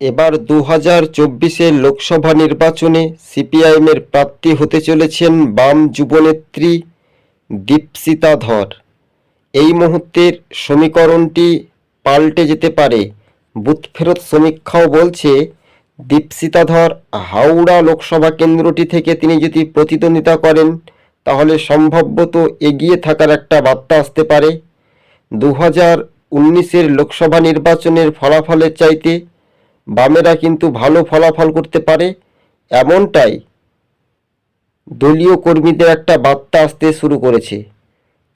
এবার দু হাজার চব্বিশের লোকসভা নির্বাচনে সিপিআইএমের প্রার্থী হতে চলেছেন বাম যুবনেত্রী দীপসিতা ধর। এই মুহূর্তের সমীকরণটি পাল্টে যেতে পারে। বুথ ফেরত সমীক্ষাও বলছে দীপসিতা ধর হাওড়া লোকসভা কেন্দ্রটি থেকে তিনি যদি প্রতিদ্বন্দ্বিতা করেন, তাহলে সম্ভবত এগিয়ে থাকার একটা বার্তা আসতে পারে। দু হাজার উনিশের লোকসভা নির্বাচনের ফলাফলের চাইতে বামেরা কিন্তু ভালো ফলাফল করতে পারে, এমনটাই দলীয় কর্মীদের একটা বার্তা আসতে শুরু করেছে।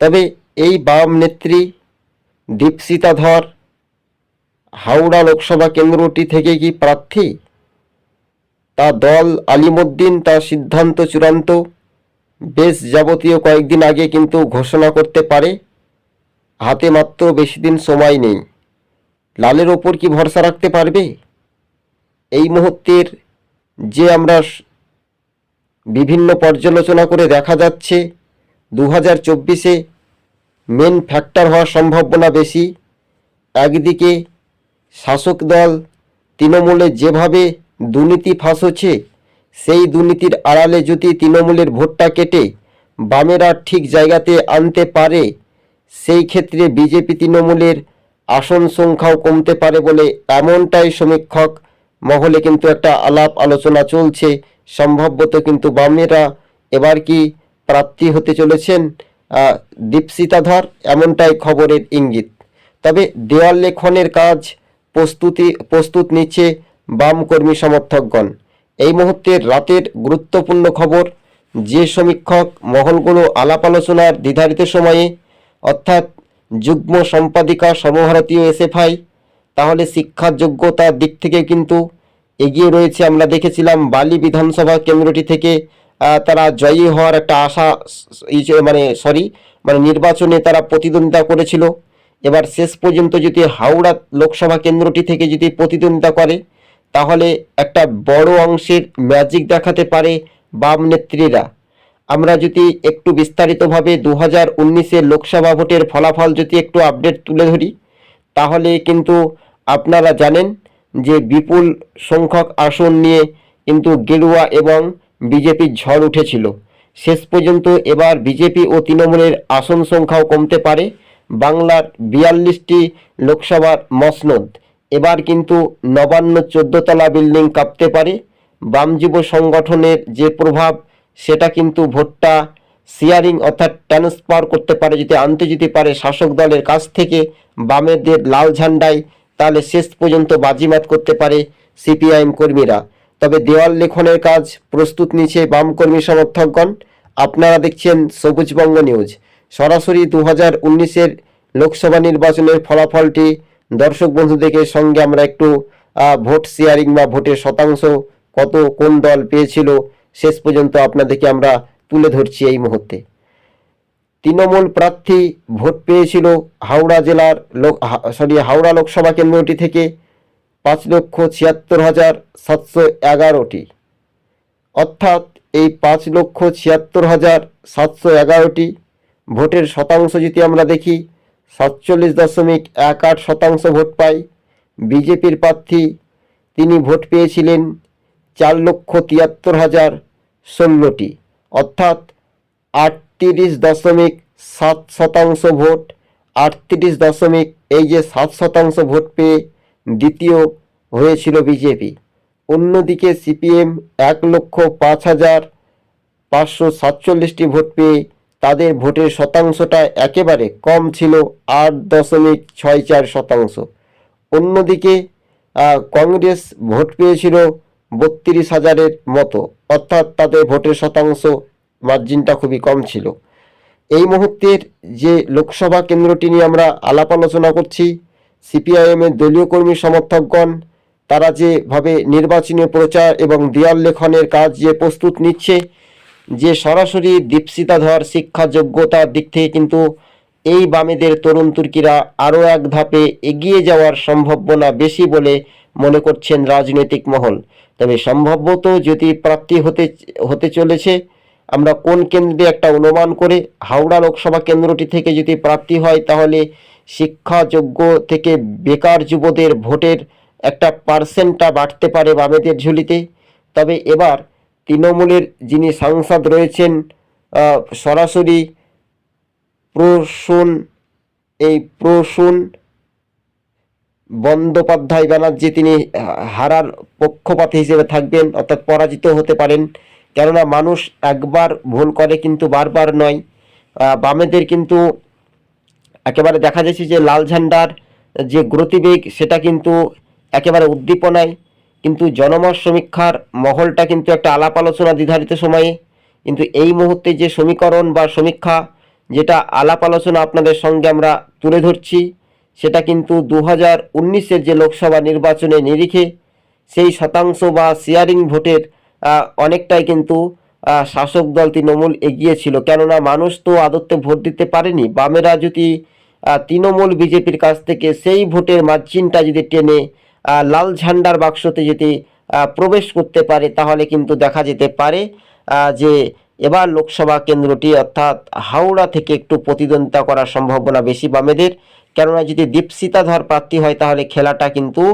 তবে এই বাম নেত্রী দীপসিতা ধর হাওড়া লোকসভা কেন্দ্রটি থেকে কি প্রার্থী? তা দল আলিমুদ্দিন, তার সিদ্ধান্ত চূড়ান্ত, বেশ যাবতীয় কয়েকদিন আগে কিন্তু ঘোষণা করতে পারে, হাতে মাত্র বেশি দিন সময় নেই। লালের ওপর কি ভরসা রাখতে পারবে? এই মুহূর্তের যে আমরা বিভিন্ন পর্যালোচনা করে দেখা যাচ্ছে দু হাজার চব্বিশে মেন ফ্যাক্টর হওয়ার সম্ভাবনা বেশি। একদিকে শাসক দল তৃণমূলে যেভাবে দুর্নীতি ফাঁস হচ্ছে, সেই দুর্নীতির আড়ালে যদি তৃণমূলের ভোটটা কেটে বামেরা ঠিক জায়গাতে আনতে পারে, সেই ক্ষেত্রে বিজেপি তৃণমূলের আসন সংখ্যাও কমতে পারে বলে এমনটাই সমীক্ষক মহলে কিন্তু একটা আলাপ আলোচনা চলছে। সম্ভবত কিন্তু বামেরা এবার কি প্রাপ্তি হতে চলেছেন? দীপসিতাধর এমনটাই খবরের ইঙ্গিত। তবে দেওয়াল লেখনের কাজ প্রস্তুতি, প্রস্তুত নিচ্ছে বাম কর্মী সমর্থকগণ। এই মুহূর্তে রাতের গুরুত্বপূর্ণ খবর, যে সমীক্ষক মহলগুলো আলাপ আলোচনার নির্ধারিত সময়ে, অর্থাৎ যুগ্ম সম্পাদিকা সর্বভারতীয় এসএফআই তাহলে শিক্ষার যোগ্যতার দিক থেকে কিন্তু এগিয়ে রয়েছে। আমরা দেখেছিলাম বালি বিধানসভা কেন্দ্রটি থেকে তারা জয়ী হওয়ার একটা আশা মানে সরি মানে নির্বাচনে তারা প্রতিদ্বন্দ্বিতা করেছিল। এবার শেষ পর্যন্ত যদি হাওড়া লোকসভা কেন্দ্রটি থেকে যদি প্রতিদ্বন্দ্বিতা করে, তাহলে একটা বড় অংশের ম্যাজিক দেখাতে পারে বাম নেত্রীরা। আমরা যদি একটু বিস্তারিতভাবে দু হাজার উনিশের লোকসভা ভোটের ফলাফল যদি একটু আপডেট তুলে ধরি, তাহলে কিন্তু আপনারা জানেন যে বিপুল সংখ্যক আসন নিয়ে কিন্তু গেরুয়া এবং বিজেপির ঝড় উঠেছিল। শেষ পর্যন্ত এবার বিজেপি ও তৃণমূলের আসন সংখ্যাও কমতে পারে। বাংলার বিয়াল্লিশটি লোকসভার মসনদ। এবার কিন্তু নবান্ন, চোদ্দতলা বিল্ডিং কাঁপতে পারে। বাম যুব সংগঠনের যে প্রভাব, সেটা কিন্তু ভোটটা শেয়ারিং অর্থাৎ ট্রান্সফার করতে পারে যদি আনতে যেতে পারে শাসক দলের কাছ থেকে। বামেদের লাল ঝান্ডায় তাহলে শেষ পর্যন্ত বাজিমাত করতে পারে সিপিআইএম কর্মীরা। তবে দেওয়াল লেখনের কাজ প্রস্তুত নিচ্ছে বাম কর্মী সমর্থকগণ। আপনারা দেখছেন সবুজবঙ্গ নিউজ। সরাসরি দু হাজার উনিশের লোকসভা নির্বাচনের ফলাফলটি দর্শক বন্ধুদের সঙ্গে আমরা একটু ভোট শেয়ারিং বা ভোটের শতাংশ কত, কোন দল পেয়েছিল, শেষ পর্যন্ত আপনাদেরকে আমরা তুলে ধরছি এই মুহূর্তে। তৃণমূল প্রার্থী ভোট পেয়েছিল হাওড়া জেলার লোক সরি হাওড়া লোকসভা কেন্দ্রটি থেকে পাঁচ লক্ষ ছিয়াত্তর হাজার সাতশো এগারোটি। অর্থাৎ এই পাঁচ লক্ষ ছিয়াত্তর হাজার সাতশো এগারোটি ভোটের শতাংশ যদি আমরা দেখি, সাতচল্লিশ দশমিক এক আট শতাংশ ভোট পায়। বিজেপির প্রার্থী তিনি ভোট পেয়েছিলেন চার লক্ষ তিয়াত্তর হাজার ষোলোটি। অর্থাৎ আটত্রিশ দশমিক সাত শতাংশ ভোট, আটত্রিশ দশমিক এই যে সাত শতাংশ ভোট পেয়ে দ্বিতীয় হয়েছিল বিজেপি। অন্যদিকে সিপিএম এক লক্ষ পাঁচ হাজার পাঁচশো সাতচল্লিশটি ভোট পেয়ে তাদের ভোটের শতাংশটা একেবারে কম ছিল, আট দশমিক ছয় চার শতাংশ। অন্যদিকে কংগ্রেস ভোট পেয়েছিল বত্রিশ হাজারের মতো, অর্থাৎ তাদের ভোটের শতাংশ মার্জিনটা খুবই কম ছিল। এই মুহূর্তের যে লোকসভা কেন্দ্রটি নিয়ে আমরা আলাপ আলোচনা করছি সিপিআইএমের দলীয় কর্মী সমর্থকগণ, তারা যেভাবে নির্বাচনী প্রচার এবং দেয়াল লেখনের কাজ যে প্রস্তুত নিচ্ছে, যে সরাসরি দীপসিতা ধর শিক্ষা যোগ্যতার দিক থেকে কিন্তু এই বামেদের তরুণ তুর্কিরা আরও এক ধাপে এগিয়ে যাওয়ার সম্ভাবনা বেশি বলে মনে করছেন রাজনৈতিক মহল। তবে সম্ভবত যদি প্রাপ্তি হতে হতে চলেছে আমরা কোন কেন্দ্রে একটা অনুমান করে হাওড়া লোকসভা কেন্দ্রটি থেকে যদি প্রাপ্তি হয়, তাহলে শিক্ষাযোগ্য থেকে বেকার যুবদের ভোটের একটা পার্সেন্টটা বাড়তে পারে বামেদের ঝুলিতে। তবে এবার তৃণমূলের যিনি সাংসদ রয়েছেন সরাসরি প্রসূন, এই প্রসূন বন্দ্যোপাধ্যায় ব্যানার্জি তিনি হারার পক্ষপাতী হিসেবে থাকবেন, অর্থাৎ পরাজিত হতে পারেন। কেননা মানুষ একবার ভুল করে কিন্তু বারবার নয়। বামেদের কিন্তু একেবারে দেখা যাচ্ছে যে লাল ঝান্ডার যে গতিবেগ, সেটা কিন্তু একেবারে উদ্দীপনায়। কিন্তু জনমত সমীক্ষার মহলটা কিন্তু একটা আলাপ আলোচনা নির্ধারিত সময়ে। কিন্তু এই মুহূর্তে যে সমীকরণ বা সমীক্ষা, যেটা আলাপ আলোচনা আপনাদের সঙ্গে আমরা তুলে ধরছি, সেটা কিন্তু দু হাজার যে লোকসভা নির্বাচনে নিরিখে, সেই শতাংশ বা শেয়ারিং ভোটের অনেকটাই কিন্তু শাসক দল তৃণমূল এগিয়েছিল। কেননা মানুষ তো আদত্তে ভোট দিতে পারেনি। বামেরা যদি তৃণমূল বিজেপির কাছ থেকে সেই ভোটের মার্জিনটা যদি টেনে লাল ঝান্ডার বাক্সতে যদি প্রবেশ করতে পারে, তাহলে কিন্তু দেখা যেতে পারে যে এবার লোকসভা কেন্দ্রটি অর্থাৎ হাওড়া থেকে একটু প্রতিদ্বন্দ্বিতা করার সম্ভাবনা বেশি বামেদের। কেননা যদি দীপসিতাধর প্রার্থী হয়, তাহলে খেলাটা কিন্তু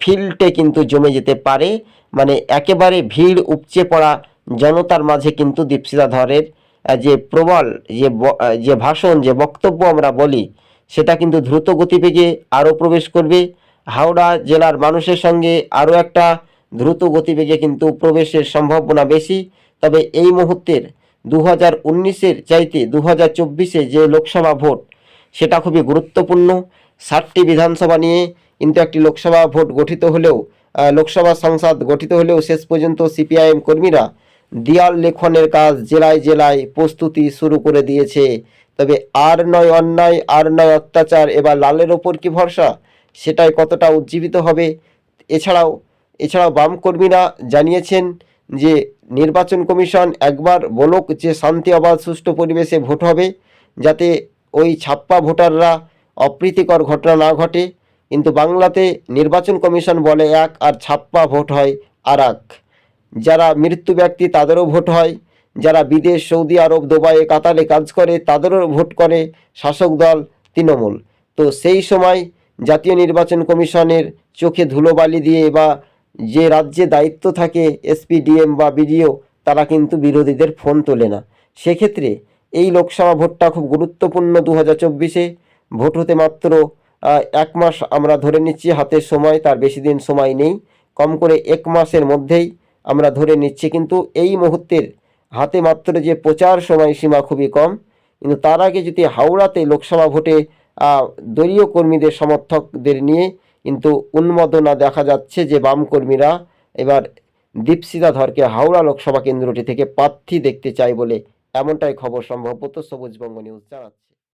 ফিল্ডে কিন্তু জমে যেতে পারে। মানে একেবারে ভিড় উপচে পড়া জনতার মাঝে কিন্তু দীপসিতা ধরের যে প্রবল, যে যে ভাষণ, যে বক্তব্য আমরা বলি, সেটা কিন্তু দ্রুত গতিবেগে আরও প্রবেশ করবে। হাওড়া জেলার মানুষের সঙ্গে আরও একটা দ্রুত গতিবেগে কিন্তু প্রবেশের সম্ভাবনা বেশি। তবে এই মুহূর্তের দু হাজার উনিশের চাইতে দু হাজার চব্বিশে যে লোকসভা ভোট, সেটা খুবই গুরুত্বপূর্ণ। ষাটটি বিধানসভা নিয়ে কিন্তু একটি লোকসভা ভোট গঠিত হলেও লোকসভা সংসদ গঠিত হলেও শেষ পর্যন্ত সিপিআইএম কর্মীরা দেয়াল লেখনের কাজ জেলায় জেলায় প্রস্তুতি শুরু করে দিয়েছে। তবে আর নয় অন্যায়, আর নয় অত্যাচার, এবার লালের ওপর কি ভরসা? সেটাই কতটা উজ্জীবিত হবে? এছাড়াও এছাড়াও বাম কর্মীরা জানিয়েছেন যে, নির্বাচন কমিশন একবার বলুক যে শান্তি, অবাধ, সুষ্ঠু পরিবেশে ভোট হবে, যাতে ওই ছাপ্পা ভোটাররা অপ্রীতিকর ঘটনা না ঘটে। কিন্তু বাংলাতে নির্বাচন কমিশন বলে এক আর ছাপ্পা ভোট হয় আর যারা মৃত্যু ব্যক্তি তাদেরও ভোট হয়, যারা বিদেশ, সৌদি আরব, দুবাইয়ে কাতারে কাজ করে তাদেরও ভোট করে শাসক দল তৃণমূল। তো সেই সময় জাতীয় নির্বাচন কমিশনের চোখে ধুলোবালি দিয়ে বা যে রাজ্যে দায়িত্ব থাকে এসপি, ডিএম বা বিডিও, তারা কিন্তু বিরোধীদের ফোন তোলে না। সেক্ষেত্রে এই লোকসভা ভোটটা খুব গুরুত্বপূর্ণ দু হাজার চব্বিশে। ভোট হতে মাত্র এক মাস আমরা ধরে নিচ্ছি হাতের সময়, তার বেশি দিন সময় নেই। কম করে এক মাসের মধ্যেই আমরা ধরে নিচ্ছি, কিন্তু এই মুহূর্তের হাতে মাত্র যে প্রচার সময়সীমা খুবই কম। কিন্তু তার আগে যদি হাওড়াতে লোকসভা ভোটে দলীয় কর্মীদের সমর্থকদের নিয়ে কিন্তু উন্মাদনা দেখা যাচ্ছে যে বাম কর্মীরা, এবার দীপসিতা ধরকে হাওড়া লোকসভা কেন্দ্রটি থেকে প্রার্থী দেখতে চায় বলে এমনটাই খবর সম্ভবত সবুজবঙ্গ নিউজ জানাচ্ছে।